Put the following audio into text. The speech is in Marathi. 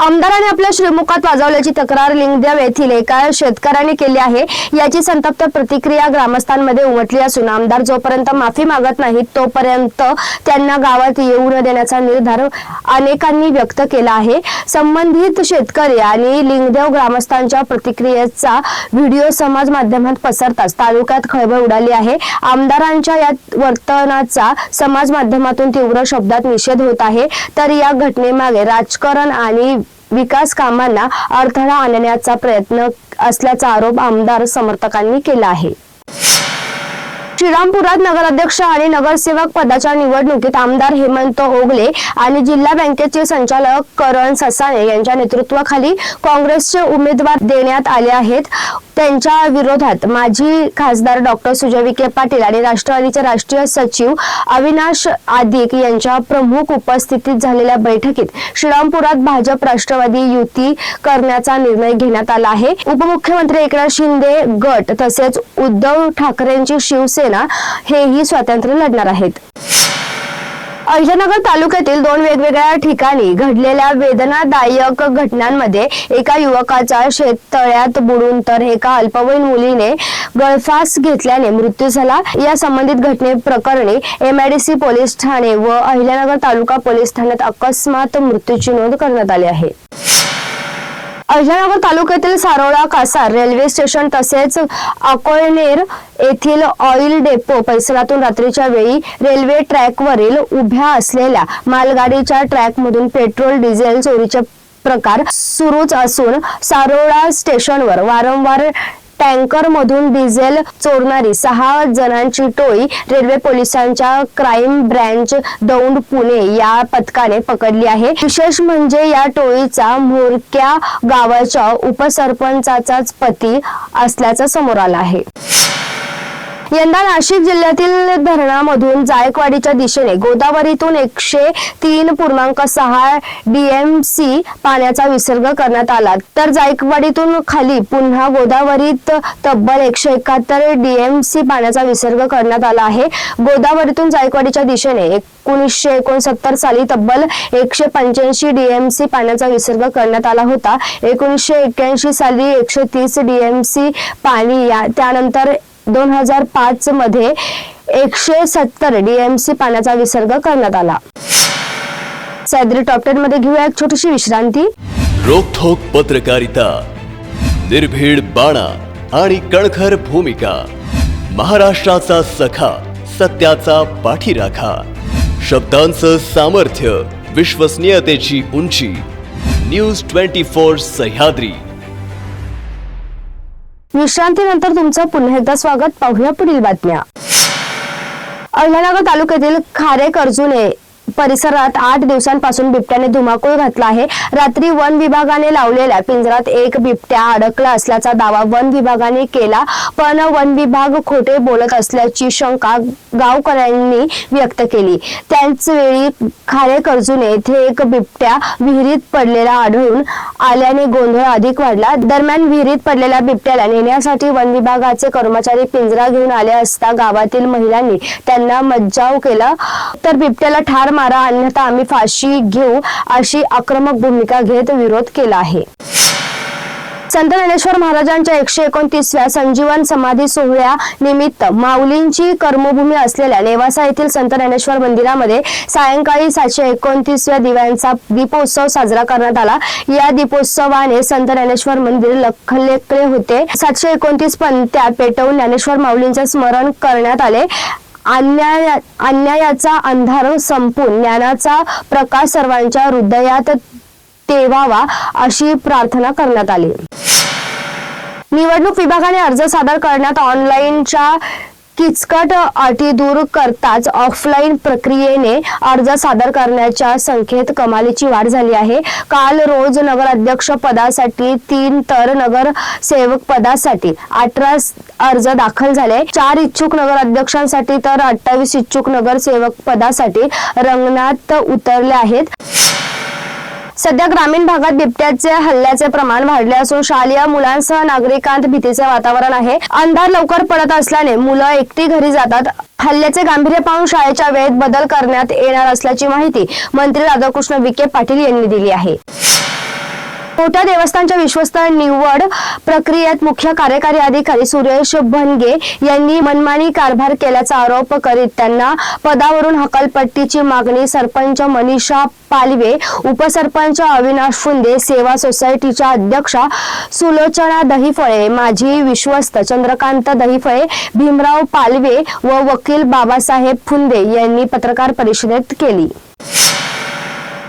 आमदाराने आपल्या श्रीमुखात वाजवल्याची तक्रार लिंगदेव येथील एका शेतकऱ्याने केली आहे. याची संतप्त प्रतिक्रिया ग्रामस्थांमध्ये उमटली असून आमदार जोपर्यंत माफी मागत नाहीत तोपर्यंत त्यांना गावात येऊ न देण्याचा निर्धार अनेकांनी व्यक्त केला आहे. संबंधित शेतकरी आणि लिंगदेव ग्रामस्थांच्या प्रतिक्रियेचा व्हिडिओ समाज माध्यमात पसरताच तालुक्यात खळबळ उडाली आहे. आमदारांच्या या वर्तनाचा समाज माध्यमातून तीव्र शब्दात निषेध होत आहे. तर या घटनेमागे राजकारण आणि विकास कामांना अडथळा आणण्याचा प्रयत्न असल्याचा आरोप आमदार समर्थकांनी केला आहे. श्रीरामपुरात नगराध्यक्ष आणि नगरसेवक पदाच्या निवडणुकीत आमदार हेमंत ओगले आणि जिल्हा बँकेचे संचालक करण ससाने यांच्या नेतृत्वाखाली काँग्रेसचे उमेदवार देण्यात आले आहेत. त्यांच्या विरोधात माजी खासदार डॉक्टर सुजय विखे पाटील आणि राष्ट्रवादीचे राष्ट्रीय सचिव अविनाश आदिक यांच्या प्रमुख उपस्थितीत झालेल्या बैठकीत श्रीरामपुरात भाजप राष्ट्रवादी युती करण्याचा निर्णय घेण्यात आला आहे. उपमुख्यमंत्री एकनाथ शिंदे गट तसेच उद्धव ठाकरेंची शिवसेना हेही स्वातंत्र्य लढणार आहेत. अहिल्यानगर तालुक्यातील दोन वेगवेगळ्या ठिकाणी घडलेल्या वेदनादायक घटनांमध्ये एका युवकाचा शेततळ्यात बुडून तर एका अल्पवयीन मुलीने गळफास घेतल्याने मृत्यू झाला. या संबंधित घटने प्रकरणी एमआयडीसी पोलीस ठाणे व अहिल्यानगर तालुका पोलीस ठाण्यात अकस्मात मृत्यूची नोंद करण्यात आली आहे. अहिल्यानगर तालुक्यातील सारोळा कासार रेल्वे स्टेशन तसेच अकोळनेर येथील ऑइल डेपो परिसरातून रात्रीच्या वेळी रेल्वे ट्रॅकवरील उभ्या असलेल्या मालगाडीच्या ट्रॅकमधून पेट्रोल डिझेल चोरीचे प्रकार सुरूच असून सारोळा स्टेशनवर वारंवार टँकर मधून डिझेल चोरणारी सहा जणांची टोळी रेल्वे पोलिसांच्या क्राईम ब्रँच दौंड पुणे या पथकाने पकडली आहे. विशेष म्हणजे या टोळीचा मोरक्या गावाच्या उपसरपंचाचाच पती असल्याचं समोर आलं आहे. यंदा नाशिक जिल्ह्यातील धरणामधून जायकवाडीच्या दिशेने गोदावरीतून एकशे तीन पूर्णांक सहा डीएमसी पाण्याचा विसर्ग करण्यात आला. तर जायकवाडीतून खाली पुन्हा गोदावरीत तब्बल एकशे एकाहत्तर डीएमसी पाण्याचा विसर्ग करण्यात आला आहे. गोदावरीतून जायकवाडीच्या दिशेने एकोणीसशे एकोणसत्तर साली तब्बल एकशे पंच्याऐंशी डीएमसी पाण्याचा विसर्ग करण्यात आला होता. एकोणीसशे एक्क्याऐंशी साली एकशे तीस डीएमसी पाणी या त्यानंतर दोन हजार पाच मध्ये एकशे सत्तर डीएमसी पाण्याचा विसर्ग करण्यात आला. सैद्री टॉपटेन मध्ये घेऊया एक छोटीशी विश्रांती. रोखोक पत्रकारिता निर्भीड बाणा आणि कणखर भूमिका महाराष्ट्राचा सखा सत्याचा पाठीराखा शब्दांचं सामर्थ्य विश्वसनीयतेची उंची न्यूज ट्वेंटी फोर सह्याद्री. विश्रांतीनंतर तुमचं पुन्हा एकदा स्वागत. पाहूया पुढील बातम्या. अहिल्यानगर तालुक्यातील खारे कर्जुने परिसरात आठ दिवसांपासून बिबट्याने धुमाकूळ घातला आहे. रात्री वन विभागाने लावलेल्या पिंजरात एक बिबट्या अडकला असल्याचा दावा वन विभागाने केला पण वन विभाग खोटे बोलत असल्याची शंका गावकऱ्यांनी व्यक्त केली. त्याच वेळी खारे कर्जुने येथे एक बिबट्या विहिरीत पडलेला आढळून आल्याने गोंधळ अधिक वाढला. दरम्यान विहिरीत पडलेल्या बिबट्याला नेण्यासाठी वन विभागाचे कर्मचारी पिंजरा घेऊन आले असता गावातील महिलांनी त्यांना मज्जाव केला. तर बिबट्याला ठार मारा अन्यथा आम्ही फाशी घेऊ अशी आक्रमक भूमिका घेत विरोध केला आहे. संत ज्ञानेश्वर महाराजांच्या एकशे एकोणतीसव्या संजीवन समाधी सोहळ्या निमित्त माऊलींची कर्मभूमी असलेल्या नेवासा येथील संत ज्ञानेश्वर मंदिरामध्ये सायंकाळी सातशे एकोणतीसव्या दिव्यांचा दीपोत्सव साजरा करण्यात आला. या दीपोत्सवाने संत ज्ञानेश्वर मंदिर लखलेकडे होते. सातशे एकोणतीस पंत्या पेटवून ज्ञानेश्वर माऊलींचे स्मरण करण्यात आले. अन्याय अन्यायाचा अंधार संपून ज्ञानाचा प्रकाश सर्वांच्या हृदयात तेवावा अशी प्रार्थना करण्यात आली. निवडणूक विभागाने अर्ज सादर करण्यात ऑनलाईनच्या किचकट अटी दूर करताच ऑफलाईन प्रक्रियेने अर्ज सादर करण्याच्या संख्येत कमालीची वाढ झाली आहे. काल रोज नगराध्यक्ष पदासाठी तीन तर नगर सेवक पदासाठी अठरा अर्ज दाखल झाले. चार इच्छुक नगराध्यक्षांसाठी तर अठ्ठावीस इच्छुक नगरसेवक पदासाठी रंगणात उतरले आहेत. सध्या ग्रामीण भागात बिबट्याचे हल्ल्याचे प्रमाण वाढले असून शालेय मुलांसह नागरिकांत भीतीचे वातावरण आहे. अंधार लवकर पडत असल्याने मुलं एकटी घरी जातात. हल्ल्याचे गांभीर्य पाहून शाळेच्या वेळेत बदल करण्यात येणार असल्याची माहिती मंत्री राधाकृष्ण विखे पाटील यांनी दिली आहे. मोठ्या देवस्थानच्या विश्वस्त निवड प्रक्रियेत मुख्य कार्यकारी अधिकारी सुरेश भनगे यांनी मनमानी कारभार केल्याचा आरोप करीत त्यांना पदावरून हकालपट्टीची मागणी सरपंच मनीषा पालवे उपसरपंच अविनाश फुंदे सेवा सोसायटीच्या अध्यक्षा सुलोचना दहिफळे माजी विश्वस्त चंद्रकांत दहिफळे भीमराव पालवे व वकील बाबासाहेब फुंदे यांनी पत्रकार परिषदेत केली.